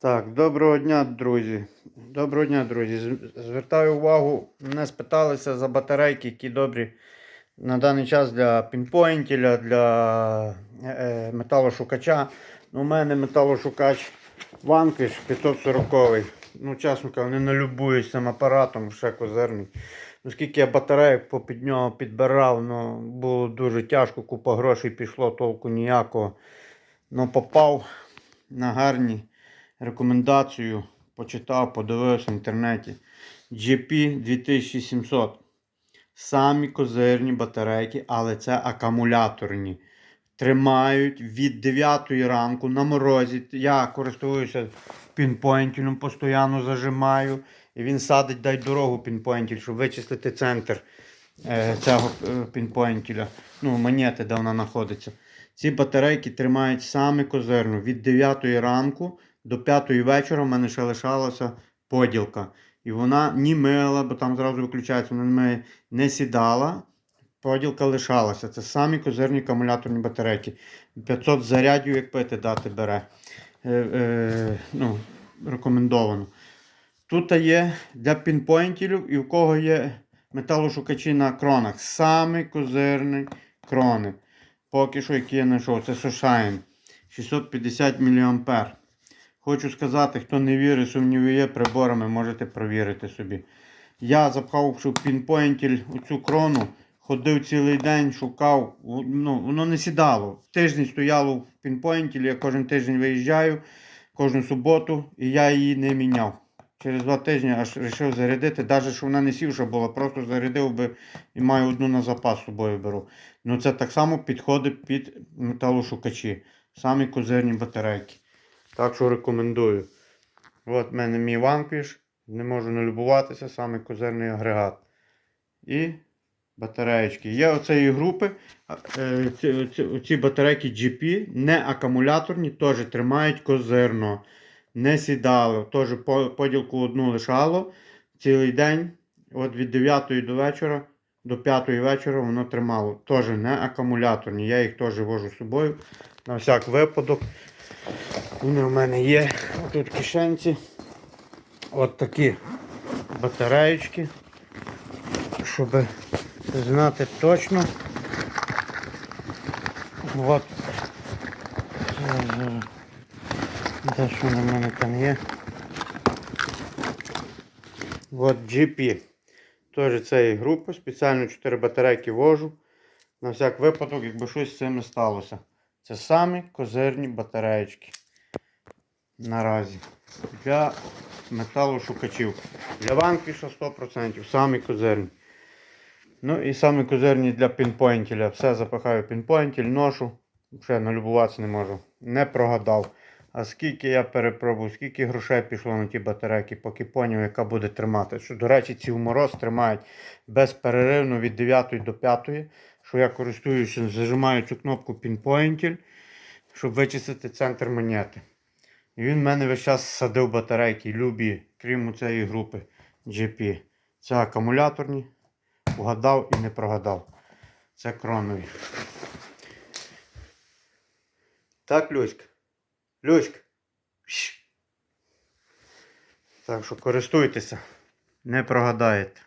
Так, доброго дня, друзі. Доброго дня, друзі. Звертаю увагу, мене спиталися за батарейки, які добрі на даний час для пінпойнтіля, для е, металошукача. У мене металошукач Vanquish 540. Ну, чесно кажучи, не налюбуюсь цим апаратом, ще козирний. Ну, скільки я батарейок попід нього підбирав, ну, було дуже тяжко, купа грошей пішло, толку ніякого. Ну, попав на гарні рекомендацію, почитав, подивився в інтернеті. GP 2700. Самі козирні батарейки, але це акумуляторні. Тримають від 9 ранку на морозі. Я користуюся пінпойнтілем, постійно зажимаю. І він садить дай дорогу пінпойнтіль, щоб вичислити центр е, цього е, пінпойнтіля. Ну, монети, де вона знаходиться. Ці батарейки тримають саме козирно. Від 9 ранку до 5 вечора в мене ще лишалася поділка. І вона ні мила, бо там зразу виключається, вона не, не сідала. Поділка лишалася. Це самі козирні акумуляторні батарейки. 500 зарядів, як пити, дати бере. Е, е, ну, рекомендовано. Тут є для пінпойнтів і в кого є металошукачі на кронах. Саме козирний крони. Поки що, які я знайшов, це Сошайн 650 мА. Хочу сказати, хто не вірить, сумнівує приборами, можете провірити собі. Я запхав пінпойнтіль у цю крону, ходив цілий день, шукав, ну, воно не сідало. Тиждень стояло в пінпойнтілі, я кожен тиждень виїжджаю, кожну суботу, і я її не міняв. Через два тижні аж вирішив зарядити, навіть що вона не сівша була, просто зарядив би і маю одну на запас з собою беру. Ну це так само підходить під металошукачі. Самі козирні батарейки. Так що рекомендую. От в мене мій Vanquish. Не можу не любуватися, саме козирний агрегат. І батареєчки. Є оцеї групи. е, Ці, батарейки GP, не акумуляторні, теж тримають козирно. Не сідало. Теж поділку одну лишало цілий день. От від 9 до вечора до 5 вечора воно тримало. Теж не акумуляторні. Я їх теж вожу з собою. На всяк випадок. Вони в мене є тут кишенці. От такі батареєчки. Щоб знати точно. От. Де що на мене там є? От GP. Теж цієї групи. Спеціально 4 батарейки вожу. На всяк випадок, якби щось з цими сталося. Це самі козирні батареєчки. Наразі. Для металошукачів. Для ванкіша 100%. Самі козирні. Ну і самі козирні для пінпойнтіля. Все запихаю пінпойнтіль, ношу. Ще налюбуватися не можу. Не прогадав. А скільки я перепробував, скільки грошей пішло на ті батарейки, поки поняв, яка буде тримати. Що, до речі, ці в мороз тримають безперервно від 9 до 5. Що я користуюся, зажимаю цю кнопку Pinpointil, щоб вичистити центр монети. І він в мене весь час садив батарейки, любі, крім цієї групи GP. Це акумуляторні. Угадав і не прогадав. Це кронові. Так. Люська. Щ. Так що користуйтеся. Не прогадаєте.